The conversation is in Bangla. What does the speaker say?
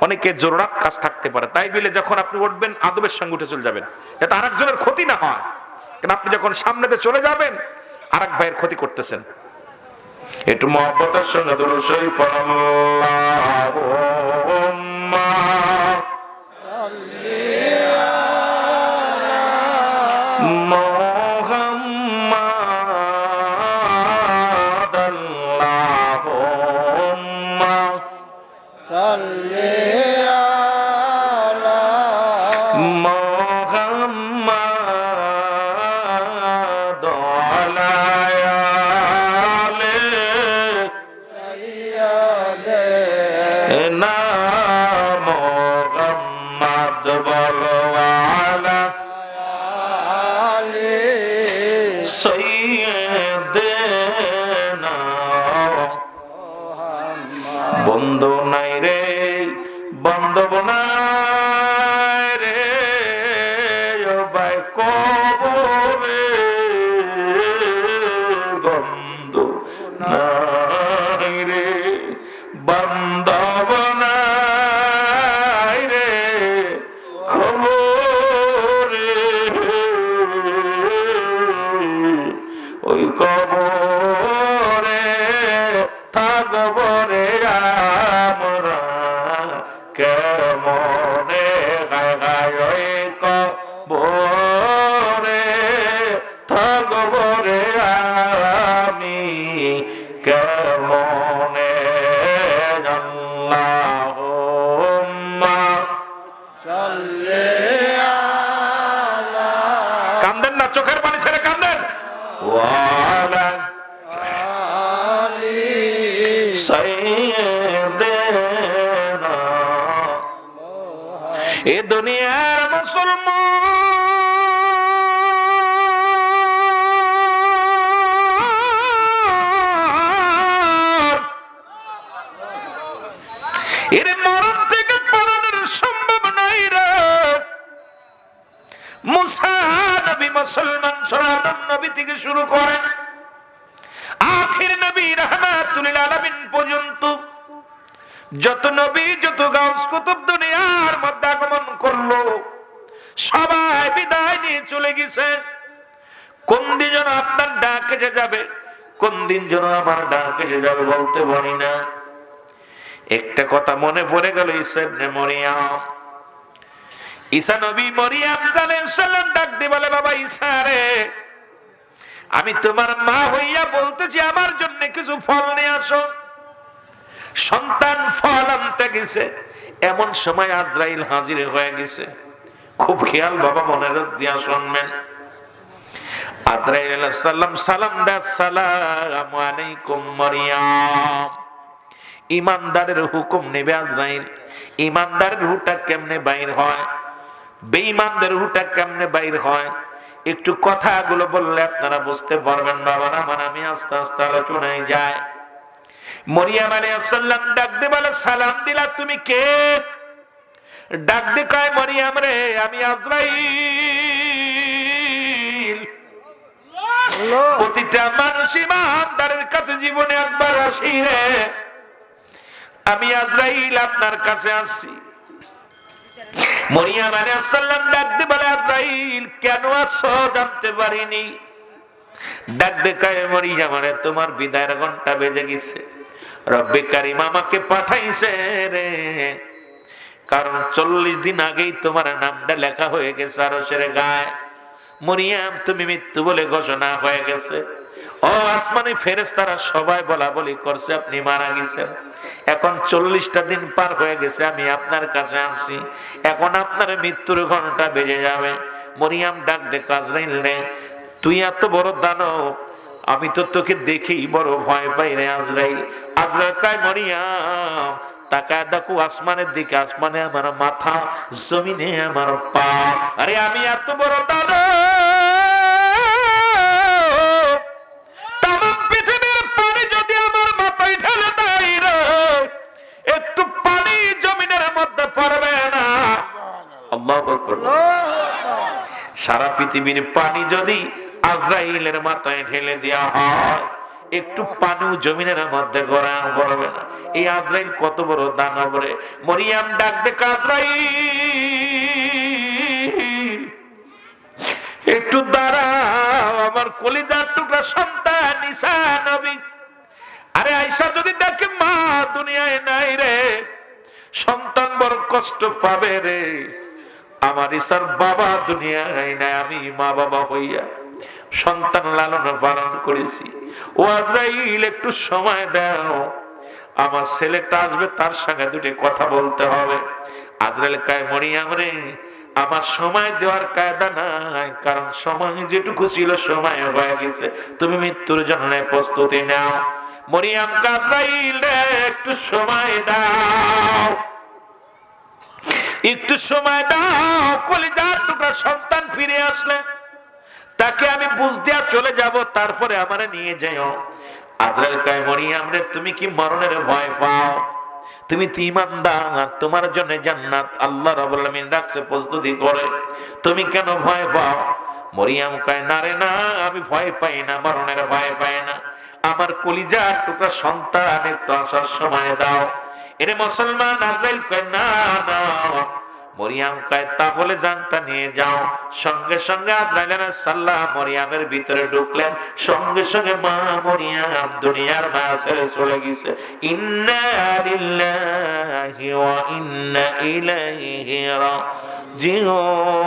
অনেকে জরুরাত কাজ থাকতে পারে। তাই বলে যখন আপনি উঠবেন, আদবের সঙ্গে উঠে চলে যাবেন। যাতে আরেকজনের ক্ষতি না হয়। কারণ আপনি যখন সামনেতে চলে যাবেন, আরেক ভাইয়ের ক্ষতি করতেছেন। একটু মহব্বতের সঙ্গে so, থাকবরে আমরা কেমনে গায় ওই কবরে? থাকবরে আমি কেমনে কান্দেন না চোখের পানি ছেড়ে কান্দেন। ওয়ালা এ দুনিয়ার মুসলমান। থেকে সম্ভব নবী থেকে শুরু করেন আখির নবী রহমাতুল আলামিন পর্যন্ত যত নবী, যত গাউস কুতুব দুনিয়ার মধ্যে আগমন করল, সবাই বিদায় নিয়ে চলে গেছে। কোন দিন যেন আপনার ডাক এসে যাবে, কোন দিন যেন আমার ডাক এসে যাবে বলতে পারি না। একটা কথা মনে পড়ে গেল ইসেবনে মরিয়াম। ঈসা নবী মরিয়াম সালাম ডাক দিয়ে বলে, বাবা ঈসা রে, আমি তোমার মা হইয়া বলতেছি, আমার জন্য কিছু ফল নিয়ে আসো। সন্তান ফল আনতে গেছে। এমন সময় আদ্রাইল হাজির হয়ে গেছে। খুব খেয়াল বাবা মনের দিয়া শুনবেন। আদ্রাইল সালাম সালাম দা, সালাম আলাইকুম মরিয়াম। ইমানদারের হুকুম নেবে আজরাইল। ইমানদারের হুটা কেমনে বাইর হয়? বেঈমানদের হুটা কেমনে বাইর হয়? একটু কথাগুলো বললে আপনারা বুঝতে পারবেন বাবার, আমার আমি আস্তে আস্তে আলোচনায় যাই। মরিয়াম আলাইহিস সালাম ডাক দিয়ে বলে সালাম দিলা তুমি কে? ডাক দিয়ে কয় মরিয়াম রে আমি আজরাইল। প্রতিটা মানুষ ইমানদারের কাছে জীবনে একবার আসি রে। আমি আজরাইল আপনার কাছে আসছি মরিয়াম আলাইহিস সালাম ডাকতে বলে আজরাইল কেন আসছো জানতে পারিনি। ডাক দেখায় মরিয়াম আরে তোমার বিদায়ের ঘণ্টা বেজে গেছে। রব্বে কারিম আমাকে পাঠাইছে রে। কারণ চল্লিশ দিন আগেই তোমার নামটা লেখা হয়ে গেছে আরও সেরে গায়ে। মরিয়াম, তুমি মৃত্যু বলে ঘোষণা হয়ে গেছে। ও আসমানি ফেরেস্তারা সবাই বলা বলি করছে, আপনি মারা গেছেন। এখন চল্লিশটা দিন পার হয়ে গেছে, আমি আপনার কাছে আসছি। এখন আপনার মৃত্যুর ঘণ্টা বেজে যাবে। মরিয়াম ডাক দে, কাজরাইল রে, তুই এত বড় দানব আমি তো তোকে দেখেই বড় ভয় পাই রে আজরাইল। আজরাইল কায় মরিয়াম তাকায় দেখো আসমানের দিকে, আসমানে আমার মাথা, জমিনে আমার পা। আরে আমি এত বড় না। সারা পৃথিবীর পানি যদি আজরাইলের মাথায় ঢেলে দেওয়া হয়। একটু পানিও জমিনের মধ্যে গড়া পড়বে না। এই আজরাইল কত বড় দানব রে। মরিয়াম ডাক আজরাইল, একটু দাঁড়াও, আমার কলিদার টুকরা সন্তান নবী। আরে আয়সা, যদি দেখে মা দুনিয়ায় নাই রে, সন্তান বড় কষ্ট পাবে রে। আমার ঈশার বাবা দুনিয়ায় নাই, আমি মা বাবা হইয়া সন্তান লালন পালন করেছি। ও আজরাইল, একটু সময় দাও। আমার ছেলেটা আসবে, তার সঙ্গে দুটি কথা বলতে হবে। আজরাইল কায়, মরিয়াম রে, আমার সময় দেওয়ার কায়দা নাই, কারণ সময় যেটুকু ছিল, সময় হয়ে গেছে। তুমি মৃত্যুর জন্য প্রস্তুতি নাও। মরিয়াম কাজরাইল একটু সময় দাও। একটু সময় দাও, কলিজার টুকরা সন্তান ফিরে আসলে। তাকে আমি বুঝ দেওয়া চলে যাব, তারপরে আমারে নিয়ে যাও আজরাইল কায়, মরিয়াম রে, তুমি কি মরণের ভয় পাও? তুমি তো ইমানদার, তোমার জন্য জান্নাত আল্লাহ রাব্বুল আলামিন রাখছে প্রস্তুতি করে। তুমি কেন ভয় পাও? মরিয়াম কয়, না রে, না, আমি ভয় পাই না, মরণের ভয় পাই না। আমার কলিজার টুকরা সন্তান একটু আসার সময় দাও। এরে মুসলমান, আজরাইল কয়, না না। মরিয়াম কয়, তাহলে জানটা নিয়ে যাও। সঙ্গে সঙ্গে আদরাইলেন সাল্লাহ মরিয়ামের ভিতরে ঢুকলেন। সঙ্গে সঙ্গে মা মরিয়াম দুনিয়ার মাঝে চলে গেছে। ইন্না লিল্লাহি ওয়া ইন্না ইলাইহি রাজিউন।